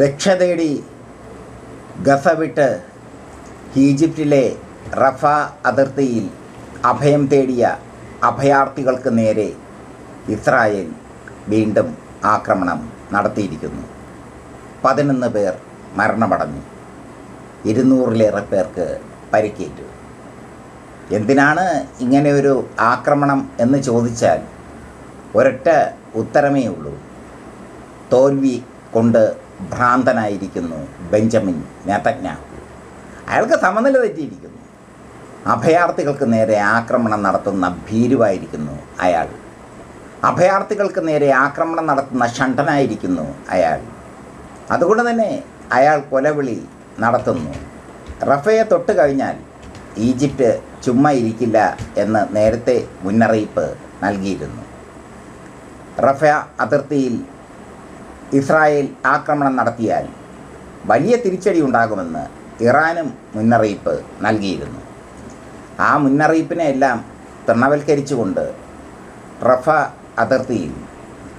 രക്ഷ തേടി ഗസ വിട്ട് ഈജിപ്തിലെ റഫ അതിർത്തിയിൽ അഭയം തേടിയ അഭയാർത്ഥികൾക്ക് നേരെ ഇസ്രായേൽ വീണ്ടും ആക്രമണം നടത്തിയിരിക്കുന്നു. പതിനൊന്ന് പേർ മരണമടഞ്ഞു. ഇരുന്നൂറിലേറെ പേർക്ക് പരിക്കേറ്റു. എന്തിനാണ് ഇങ്ങനെ ഒരു ആക്രമണം എന്ന് ചോദിച്ചാൽ ഒരൊറ്റ ഉത്തരമേ ഉള്ളൂ. തോൽവി കൊണ്ട് ഭ്രാന്തനായിരിക്കുന്നു ബെഞ്ചമിൻ നെതന്യാഹു അയാൾക്ക് സമനില തെറ്റിയിരിക്കുന്നു. അഭയാർത്ഥികൾക്ക് നേരെ ആക്രമണം നടത്തുന്ന ഭീരുവായിരിക്കുന്നു അയാൾ. അഭയാർത്ഥികൾക്ക് നേരെ ആക്രമണം നടത്തുന്ന ഷണ്ടനായിരിക്കുന്നു അയാൾ. അതുകൊണ്ട് തന്നെ അയാൾ കൊലവിളി നടത്തുന്നു. റഫയെ തൊട്ട് കഴിഞ്ഞാൽ ഈജിപ്റ്റ് ചുമ്മാ ഇരിക്കില്ല എന്ന് നേരത്തെ മുന്നറിയിപ്പ് നൽകിയിരുന്നു. റഫ അതിർത്തിയിൽ ഇസ്രായേൽ ആക്രമണം നടത്തിയാൽ വലിയ തിരിച്ചടി ഉണ്ടാകുമെന്ന് ഇറാനും മുന്നറിയിപ്പ് നൽകിയിരുന്നു. ആ മുന്നറിയിപ്പിനെ എല്ലാം തൃണവൽക്കരിച്ചുകൊണ്ട് റഫ അതിർത്തിയിൽ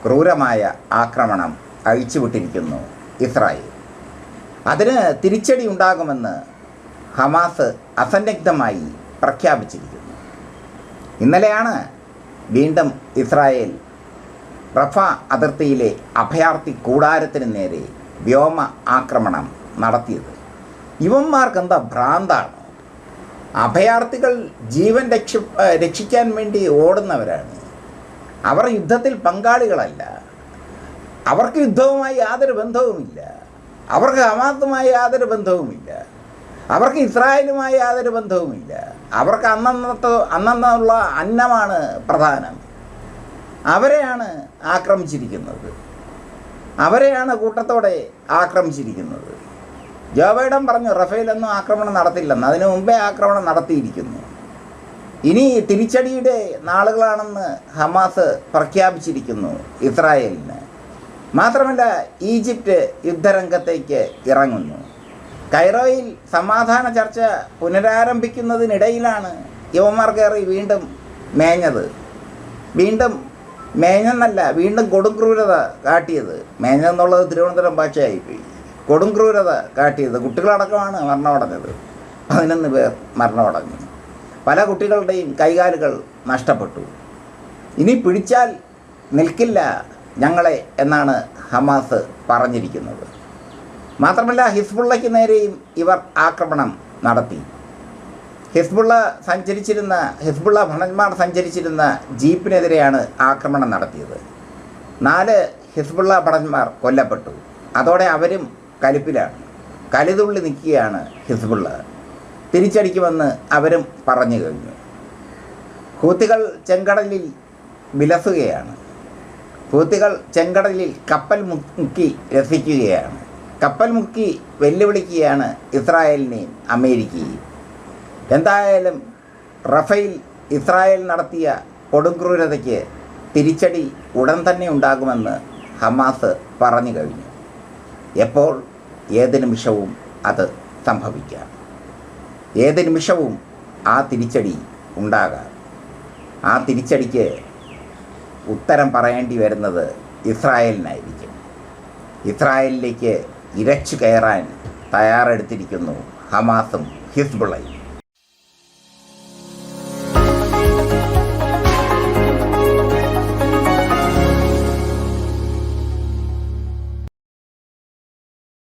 ക്രൂരമായ ആക്രമണം അഴിച്ചുവിട്ടിരിക്കുന്നു ഇസ്രായേൽ. അതിന് തിരിച്ചടി ഉണ്ടാകുമെന്ന് ഹമാസ് അസന്നിഗ്ധമായി പ്രഖ്യാപിച്ചിരിക്കുന്നു. ഇന്നലെയാണ് വീണ്ടും ഇസ്രായേൽ റഫ അതിർത്തിയിലെ അഭയാർത്ഥി കൂടാരത്തിന് നേരെ വ്യോമ ആക്രമണം നടത്തിയത്. ഇവന്മാർക്ക് എന്താ ഭ്രാന്താണ്? അഭയാർത്ഥികൾ ജീവൻ രക്ഷ രക്ഷിക്കാൻ വേണ്ടി ഓടുന്നവരാണ്. അവർ യുദ്ധത്തിൽ പങ്കാളികളല്ല. അവർക്ക് യുദ്ധവുമായി യാതൊരു ബന്ധവുമില്ല. അവർക്ക് ഹമാസുമായി യാതൊരു ബന്ധവുമില്ല. അവർക്ക് ഇസ്രായേലുമായി യാതൊരു ബന്ധവുമില്ല. അവർക്ക് അന്നന്നത്തെ അന്നന്നുള്ള അന്നമാണ് പ്രധാനം. അവരെയാണ് ആക്രമിച്ചിരിക്കുന്നത്. അവരെയാണ് കൂട്ടത്തോടെ ആക്രമിച്ചിരിക്കുന്നത്. ജോ ബൈഡൻ പറഞ്ഞു റഫേലൊന്നും ആക്രമണം നടത്തില്ലെന്ന്. അതിനു മുമ്പേ ആക്രമണം നടത്തിയിരിക്കുന്നു. ഇനി തിരിച്ചടിയുടെ നാളുകളാണെന്ന് ഹമാസ് പ്രഖ്യാപിച്ചിരിക്കുന്നു ഇസ്രായേലിന്. മാത്രമല്ല ഈജിപ്റ്റ് യുദ്ധരംഗത്തേക്ക് ഇറങ്ങുന്നു. കൈറോയിൽ സമാധാന ചർച്ച പുനരാരംഭിക്കുന്നതിനിടയിലാണ് യുവമാർ കയറി വീണ്ടും മേഞ്ഞത്. വീണ്ടും മേഞ്ഞെന്നല്ല വീണ്ടും കൊടുംക്രൂരത കാട്ടിയത്. മേഞ്ഞെന്നുള്ളത് തിരുവനന്തപുരം ഭാഷയായിപ്പോയി കൊടുംക്രൂരത കാട്ടിയത് കുട്ടികളടക്കമാണ് മരണമടഞ്ഞത്. പതിനൊന്ന് പേർ മരണമടഞ്ഞു. പല കുട്ടികളുടെയും കൈകാലുകൾ നഷ്ടപ്പെട്ടു. ഇനി പിടിച്ചാൽ നിൽക്കില്ല ഞങ്ങളെ എന്നാണ് ഹമാസ് പറഞ്ഞിരിക്കുന്നത്. മാത്രമല്ല ഹിസ്ബുള്ളയ്ക്ക് നേരെയും ഇവർ ആക്രമണം നടത്തി. ഹിസ്ബുള്ള സഞ്ചരിച്ചിരുന്ന ഹിസ്ബുള്ള ഭണന്മാർ സഞ്ചരിച്ചിരുന്ന ജീപ്പിനെതിരെയാണ് ആക്രമണം നടത്തിയത്. നാല് ഹിസ്ബുള്ള ഭടന്മാർ കൊല്ലപ്പെട്ടു. അതോടെ അവരും കലിപ്പിലാണ് കലിതുള്ളി നിൽക്കുകയാണ് ഹിസ്ബുള്ള. തിരിച്ചടിക്കുമെന്ന് അവരും പറഞ്ഞു കഴിഞ്ഞു. ഹൂത്തികൾ ചെങ്കടലിൽ വിലസുകയാണ്. ഹൂത്തികൾ ചെങ്കടലിൽ കപ്പൽ മുക്കി രസിക്കുകയാണ്. കപ്പൽ മുക്കി വെല്ലുവിളിക്കുകയാണ് ഇസ്രായേലിനെയും അമേരിക്കയെയും. എന്തായാലും റഫേൽ ഇസ്രായേൽ നടത്തിയ കൊടുംക്രൂരതയ്ക്ക് തിരിച്ചടി ഉടൻ തന്നെ ഉണ്ടാകുമെന്ന് ഹമാസ് പറഞ്ഞു കഴിഞ്ഞു. എപ്പോൾ ഏത് നിമിഷവും അത് സംഭവിക്കാം. ഏത് നിമിഷവും ആ തിരിച്ചടി ഉണ്ടാകാം. ആ തിരിച്ചടിക്ക് ഉത്തരം പറയേണ്ടി വരുന്നത് ഇസ്രായേലിനായിരിക്കും. ഇസ്രായേലിലേക്ക് ഇരച്ചു കയറാൻ തയ്യാറെടുത്തിരിക്കുന്നു ഹമാസും ഹിസ്ബുളയും